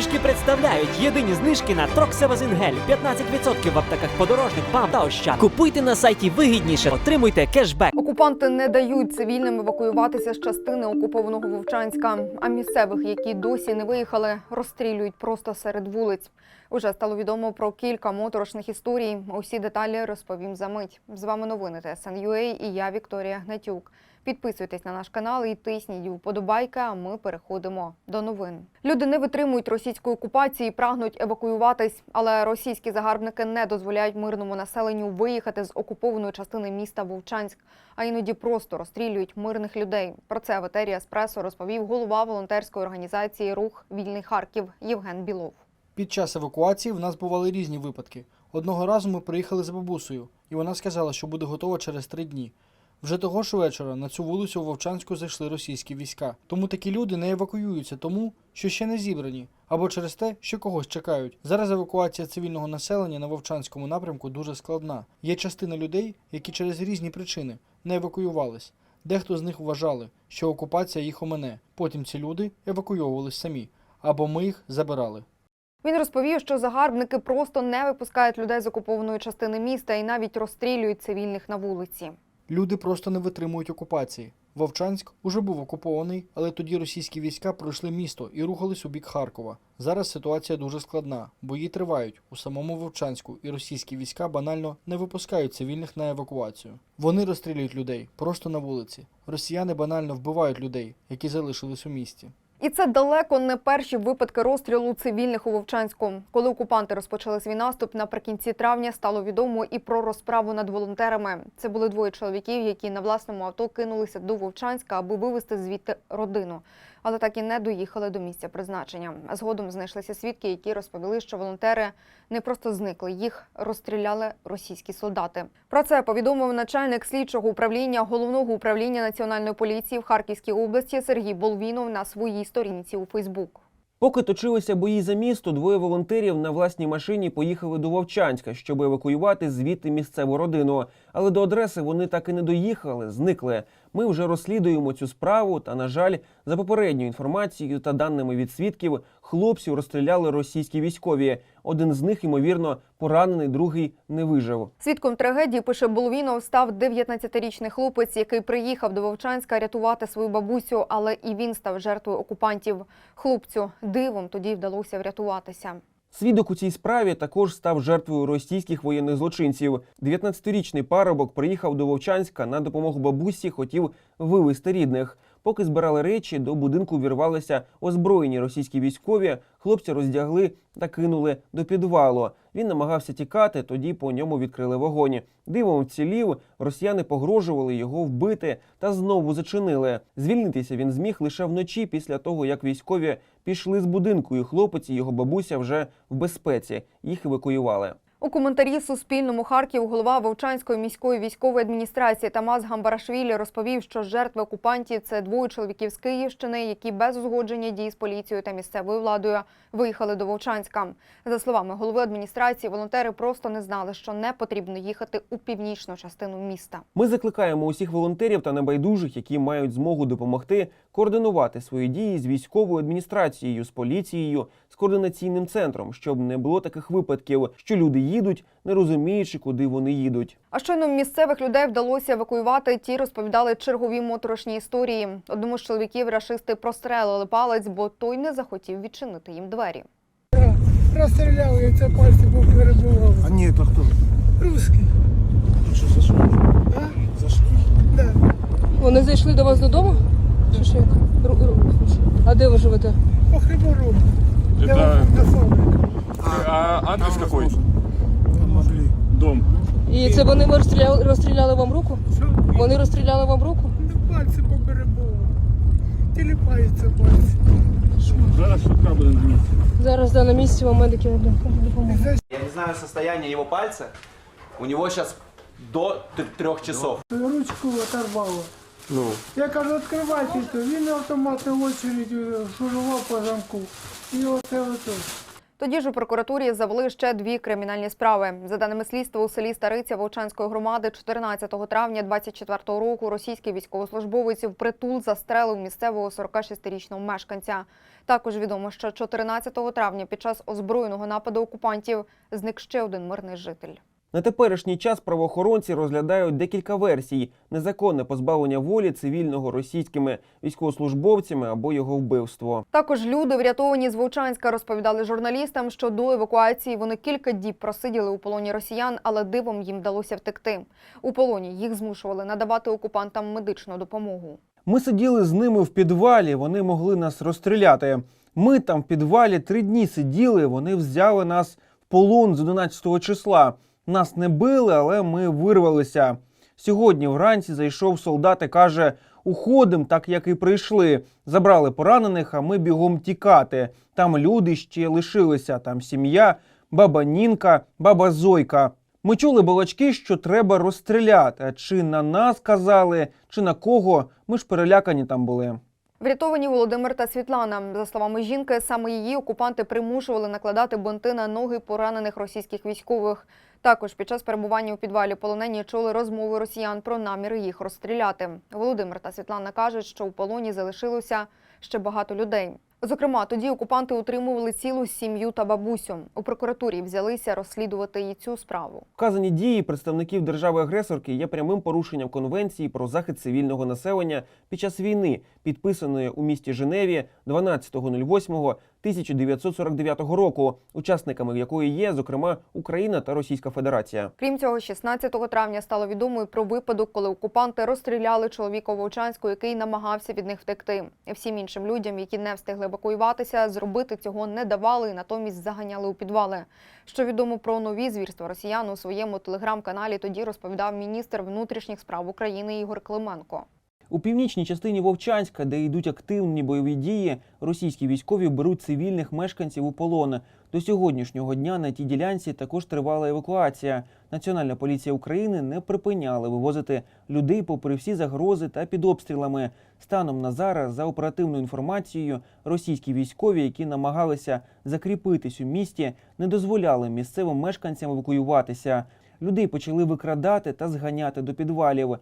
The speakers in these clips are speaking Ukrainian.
знижки представляють єдині знижки на Троксевазингель. 15% в аптеках подорожник, вам та Ощад. Купуйте на сайті вигідніше, отримуйте кешбек. Окупанти не дають цивільним евакуюватися з частини окупованого Вовчанська. А місцевих, які досі не виїхали, розстрілюють просто серед вулиць. Уже стало відомо про кілька моторошних історій. Усі деталі розповім за мить. З вами новини ТСН.UA і я Вікторія Гнатюк. Підписуйтесь на наш канал і тисніть вподобайки. А ми переходимо до новин. Люди не витримують російської окупації, прагнуть евакуюватись, але російські загарбники не дозволяють мирному населенню виїхати з окупованої частини міста Вовчанськ, а іноді просто розстрілюють мирних людей. Про це в етері Еспресо розповів голова волонтерської організації Рух Вільний Харків Євген Білов. Під час евакуації в нас бували різні випадки. Одного разу ми приїхали з бабусею, і вона сказала, що буде готова через три дні. Вже того ж вечора на цю вулицю у Вовчанську зайшли російські війська. Тому такі люди не евакуюються тому, що ще не зібрані, або через те, що когось чекають. Зараз евакуація цивільного населення на Вовчанському напрямку дуже складна. Є частина людей, які через різні причини не евакуювались. Дехто з них вважали, що окупація їх омине. Потім ці люди евакуйовувались самі, або ми їх забирали. Він розповів, що загарбники просто не випускають людей з окупованої частини міста і навіть розстрілюють цивільних на вулиці. Люди просто не витримують окупації. Вовчанськ уже був окупований, але тоді російські війська пройшли місто і рухались у бік Харкова. Зараз ситуація дуже складна. Бої тривають у самому Вовчанську, і російські війська банально не випускають цивільних на евакуацію. Вони розстрілюють людей просто на вулиці. Росіяни банально вбивають людей, які залишились у місті. І це далеко не перші випадки розстрілу цивільних у Вовчанську. Коли окупанти розпочали свій наступ наприкінці травня, стало відомо і про розправу над волонтерами. Це були двоє чоловіків, які на власному авто кинулися до Вовчанська, аби вивезти звідти родину. Але так і не доїхали до місця призначення. Згодом знайшлися свідки, які розповіли, що волонтери не просто зникли, їх розстріляли російські солдати. Про це повідомив начальник слідчого управління головного управління національної поліції в Харківській області Сергій Болвінов на своїй сторінці у Фейсбук. Поки точилися бої за місто, двоє волонтерів на власній машині поїхали до Вовчанська, щоб евакуювати звідти місцеву родину. Але до адреси вони так і не доїхали, зникли. Ми вже розслідуємо цю справу. Та на жаль, за попередньою інформацією та даними від свідків, хлопців розстріляли російські військові. Один з них, ймовірно, поранений, другий не вижив. Свідком трагедії пише Болвінов став 19-річний хлопець, який приїхав до Вовчанська рятувати свою бабусю, але і він став жертвою окупантів. Хлопцю дивом тоді вдалося врятуватися. Свідок у цій справі також став жертвою російських воєнних злочинців. 19-річний парубок приїхав до Вовчанська на допомогу бабусі, хотів вивезти рідних. Поки збирали речі, до будинку вірвалися озброєні російські військові. Хлопця роздягли та кинули до підвалу. Він намагався тікати, тоді по ньому відкрили вогонь. Дивом вцілів, росіяни погрожували його вбити та знову зачинили. Звільнитися він зміг лише вночі після того, як військові пішли з будинку, і хлопець і його бабуся вже в безпеці. Їх евакуювали. У коментарі Суспільному Харків голова Вовчанської міської військової адміністрації Тамас Гамбарашвілі розповів, що жертви окупантів це двоє чоловіків з Київщини, які без узгодження дій з поліцією та місцевою владою виїхали до Вовчанська. За словами голови адміністрації, волонтери просто не знали, що не потрібно їхати у північну частину міста. Ми закликаємо усіх волонтерів та небайдужих, які мають змогу допомогти координувати свої дії з військовою адміністрацією, з поліцією, з координаційним центром, щоб не було таких випадків, що люди їдуть, не розуміючи, куди вони їдуть. А щойно місцевих людей вдалося евакуювати. Ті розповідали чергові моторошні історії. Одному з чоловіків рашисти прострелили палець, бо той не захотів відчинити їм двері. Розстріляв і це пальці був перебував. А ні, то хто? Русський. Що за що? А? Да. Вони зайшли до вас додому? Чи що як? Ру- ру- А де ви живете? По хлібору. Я Это на а, адрес какой? Дом. І це вони розстріляли, розстріляли вам руку? Що? Вони розстріляли вам руку? Ну, пальці поперебував. Тіліпаються пальці. Зараз шутка буде на місці. Зараз да, на місці вам медики допоможуть. Я не знаю состояние его пальца. У него сейчас до т- трех часов. Ручку оторвало. Ну. Я кажу, відкривайте, то він автоматною очередю шурував по замку. І оце ото. Тоді ж у прокуратурі завели ще дві кримінальні справи. За даними слідства, у селі Стариця Волчанської громади 14 травня 24 року російський військовослужбовець притул застрелив місцевого 46-річного мешканця. Також відомо, що 14 травня під час озброєного нападу окупантів зник ще один мирний житель. На теперішній час правоохоронці розглядають декілька версій: незаконне позбавлення волі цивільного російськими військовослужбовцями або його вбивство. Також люди, врятовані з Вовчанська, розповідали журналістам, що до евакуації вони кілька діб просиділи у полоні росіян, але дивом їм вдалося втекти. У полоні їх змушували надавати окупантам медичну допомогу. Ми сиділи з ними в підвалі, вони могли нас розстріляти. Ми там в підвалі три дні сиділи, вони взяли нас в полон з 11 числа. Нас не били, але ми вирвалися. Сьогодні вранці зайшов солдат і каже: уходим, так як і прийшли. Забрали поранених, а ми бігом тікати. Там люди ще лишилися, там сім'я, баба Нінка, баба Зойка. Ми чули балачки, що треба розстріляти. Чи на нас казали, чи на кого? Ми ж перелякані там були. Врятовані Володимир та Світлана. За словами жінки, саме її окупанти примушували накладати бунти на ноги поранених російських військових. Також під час перебування у підвалі полонені чули розмови росіян про наміри їх розстріляти. Володимир та Світлана кажуть, що у полоні залишилося ще багато людей. Зокрема, тоді окупанти утримували цілу сім'ю та бабусю. У прокуратурі взялися розслідувати і цю справу. Вказані дії представників держави-агресорки є прямим порушенням Конвенції про захист цивільного населення під час війни, підписаної у місті Женеві 12.08.1949 року, учасниками якої є, зокрема, Україна та Російська Федерація. Крім цього, 16 травня стало відомо і про випадок, коли окупанти розстріляли чоловіка Вовчанську, який намагався від них втекти. Всім іншим людям, які не встигли евакуюватися, зробити цього не давали і натомість заганяли у підвали. Що відомо про нові звірства росіян у своєму телеграм-каналі, тоді розповідав міністр внутрішніх справ України Ігор Клименко. У північній частині Вовчанська, де йдуть активні бойові дії, російські військові беруть цивільних мешканців у полон. До сьогоднішнього дня на тій ділянці також тривала евакуація. Національна поліція України не припиняла вивозити людей попри всі загрози та під обстрілами. Станом на зараз, за оперативною інформацією, російські військові, які намагалися закріпитись у місті, не дозволяли місцевим мешканцям евакуюватися. Людей почали викрадати та зганяти до підвалів.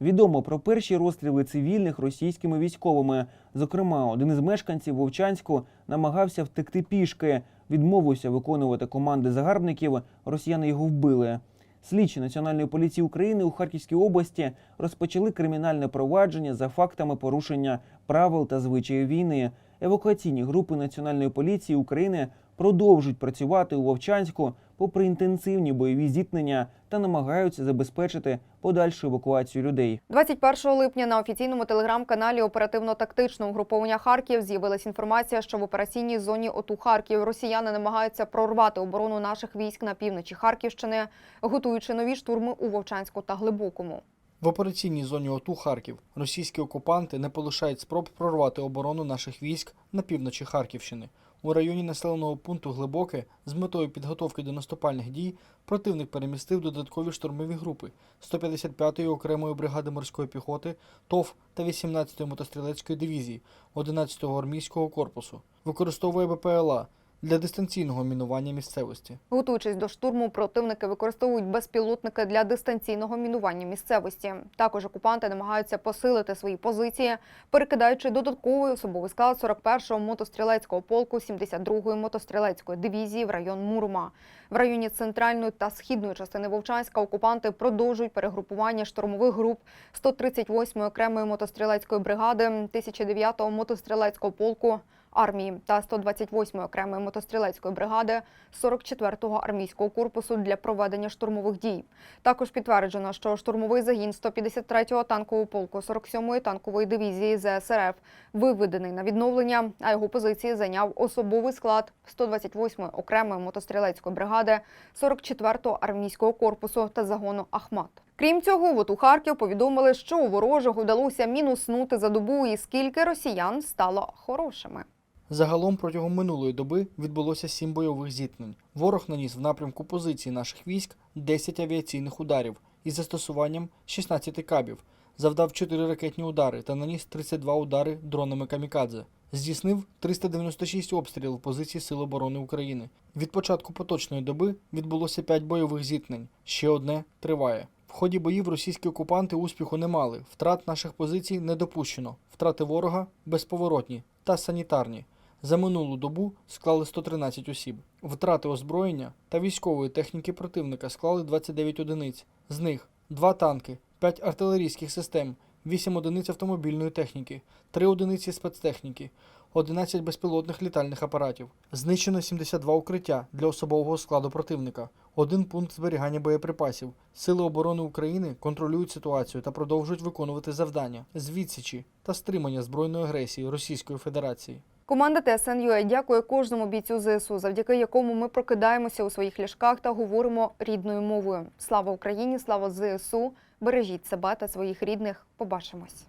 Відомо про перші розстріли цивільних російськими військовими. Зокрема, один із мешканців Вовчанську намагався втекти пішки, відмовився виконувати команди загарбників. Росіяни його вбили. Слідчі Національної поліції України у Харківській області розпочали кримінальне провадження за фактами порушення правил та звичаїв війни. Евакуаційні групи Національної поліції України продовжують працювати у Вовчанську попри інтенсивні бойові зіткнення та намагаються забезпечити подальшу евакуацію людей. 21 липня на офіційному телеграм-каналі оперативно-тактичного угруповання Харків з'явилась інформація, що в операційній зоні ОТУ Харків росіяни намагаються прорвати оборону наших військ на півночі Харківщини, готуючи нові штурми у Вовчанську та Глибокому. В операційній зоні ОТУ Харків російські окупанти не полишають спроб прорвати оборону наших військ на півночі Харківщини. У районі населеного пункту Глибоке з метою підготовки до наступальних дій противник перемістив додаткові штурмові групи 155-ї окремої бригади морської піхоти, ТОВ та 18-ї мотострілецької дивізії 11-го армійського корпусу. Використовує БПЛА для дистанційного мінування місцевості. Готуючись до штурму, противники використовують безпілотники для дистанційного мінування місцевості. Також окупанти намагаються посилити свої позиції, перекидаючи додатковий особовий склад 41-го мотострілецького полку 72-ї мотострілецької дивізії в район Мурма. В районі центральної та східної частини Вовчанська окупанти продовжують перегрупування штурмових груп 138-ї окремої мотострілецької бригади, 1009-го мотострілецького полку армії та 128-ї окремої мотострілецької бригади 44-го армійського корпусу для проведення штурмових дій. Також підтверджено, що штурмовий загін 153-го танкового полку 47-ї танкової дивізії ЗСРФ виведений на відновлення, а його позиції зайняв особовий склад 128-ї окремої мотострілецької бригади 44-го армійського корпусу та загону Ахмат. Крім цього, в ОТУ Харків повідомили, що у ворожого вдалося мінуснути за добу і скільки росіян стало хорошими. Загалом протягом минулої доби відбулося сім бойових зіткнень. Ворог наніс в напрямку позицій наших військ 10 авіаційних ударів із застосуванням 16 кабів, завдав 4 ракетні удари та наніс 32 удари дронами камікадзе. здійснив 396 обстрілів позицій Сил оборони України. Від початку поточної доби відбулося 5 бойових зіткнень. Ще одне триває. В ході боїв російські окупанти успіху не мали. Втрат наших позицій не допущено. Втрати ворога безповоротні та санітарні. За минулу добу склали 113 осіб. Втрати озброєння та військової техніки противника склали 29 одиниць. З них 2 танки, 5 артилерійських систем, 8 одиниць автомобільної техніки, 3 одиниці спецтехніки, 11 безпілотних літальних апаратів. Знищено 72 укриття для особового складу противника, один пункт зберігання боєприпасів. Сили оборони України контролюють ситуацію та продовжують виконувати завдання з відсічі та стримання збройної агресії Російської Федерації. Команда ТСН.UA дякує кожному бійцю ЗСУ, завдяки якому ми прокидаємося у своїх ліжках та говоримо рідною мовою. Слава Україні! Слава ЗСУ! Бережіть себе та своїх рідних. Побачимось.